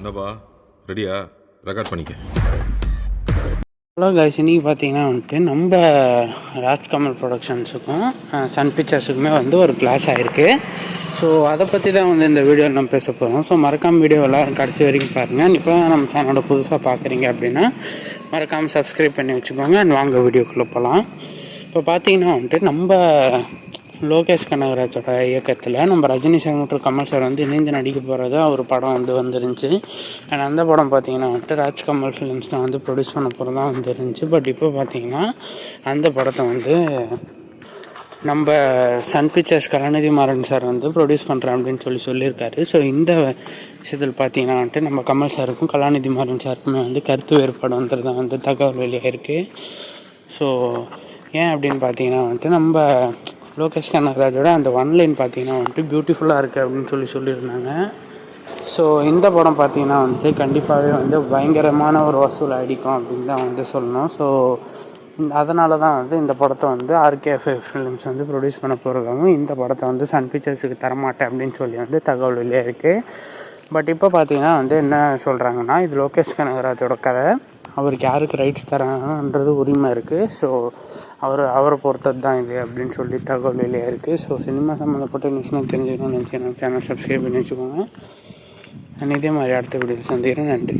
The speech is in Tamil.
என்னப்பா ரெடியா? ரெக்கார்ட் பண்ணிக்க. ஹலோ கைஸ் இன்றைக்கி பார்த்தீங்கன்னா வந்துட்டு நம்ம ராஜ்கமல் ப்ரொடக்ஷன்ஸுக்கும் சன் பிக்சர்ஸுக்குமே வந்து ஒரு கிளாஸ் ஆகிருக்கு ஸோ அதை பற்றி தான் வந்து இந்த வீடியோவில் நம்ம பேச போகிறோம் ஸோ மறக்காம வீடியோ எல்லாரும் கடைசி வரைக்கும் பாருங்கள் இப்போ நம்ம சேனலோட புதுசாக பார்க்குறீங்க அப்படின்னா மறக்காமல் சப்ஸ்கிரைப் பண்ணி வச்சுக்கோங்க. அண்ட் வாங்க வீடியோக்குள்ளே போகலாம் இப்போ பார்த்தீங்கன்னா வந்துட்டு நம்ம லோகேஷ் கனகராஜோட இயக்கத்தில் நம்ம ரஜினி சார் மற்றும் கமல் சார் வந்து இணைந்து நடிக்க போகிறதா ஒரு படம் வந்து வந்துருந்துச்சு. அண்ட் அந்த படம் பார்த்தீங்கன்னா வந்துட்டு ராஜ்கமல் ஃபிலிம்ஸ் தான் வந்து ப்ரொடியூஸ் பண்ண போகிறதா வந்துருந்துச்சு. பட் இப்போ பார்த்திங்கன்னா அந்த படத்தை வந்து நம்ம Sun Pictures Kalanithi Maran sir வந்து ப்ரொடியூஸ் பண்ணுறேன் அப்படின்னு சொல்லி சொல்லியிருக்காரு. ஸோ இந்த விஷயத்தில் பார்த்தீங்கன்னா வந்துட்டு நம்ம கமல் சாருக்கும் கலாநிதி மாறன் சாருக்குமே வந்து கருத்து வேறுபாடு வந்துருதான் வந்து தகவல் வெளியாயிருக்கு. ஸோ ஏன் அப்படின்னு பார்த்தீங்கன்னா வந்துட்டு நம்ம லோகேஷ் கனகராஜோட அந்த ஒன் லைன் பார்த்தீங்கன்னா வந்துட்டு பியூட்டிஃபுல்லாக இருக்குது அப்படின்னு சொல்லி சொல்லியிருந்தாங்க. ஸோ இந்த படம் பார்த்தீங்கன்னா வந்துட்டு கண்டிப்பாகவே வந்து பயங்கரமான ஒரு வசூல் அடிக்கும் அப்படின்னு தான் வந்து சொல்லணும். ஸோ அதனால தான் வந்து இந்த படத்தை வந்து ஆர்கேஎஃப் ஃபிலிம்ஸ் வந்து ப்ரொடியூஸ் பண்ண போகிறதாகவும் இந்த படத்தை வந்து சன் பிக்சர்ஸுக்கு தரமாட்டேன் அப்படின்னு சொல்லி வந்து தகவல் வெளியே இருக்குது பட் இப்போ பார்த்தீங்கன்னா வந்து என்ன சொல்கிறாங்கன்னா இது லோகேஷ் கனகராஜோட கதை. அவருக்கு யாருக்கு ரைட்ஸ் தராங்கன்றது உரிமை இருக்குது ஸோ அவர் அவரை பொறுத்தது தான் இது அப்படின்னு சொல்லி தகவல் வெளியே இருக்குது ஸோ சினிமா சம்மந்தப்பட்ட நியூஸ்லாம் தெரிஞ்சுக்கணும்னு நினச்சி நம்ம சேனல் சப்ஸ்கிரைப் பண்ணி வச்சுக்கோங்க. நான் இதே மாதிரி அடுத்த வீடியோ சந்திக்கிறேன். நன்றி.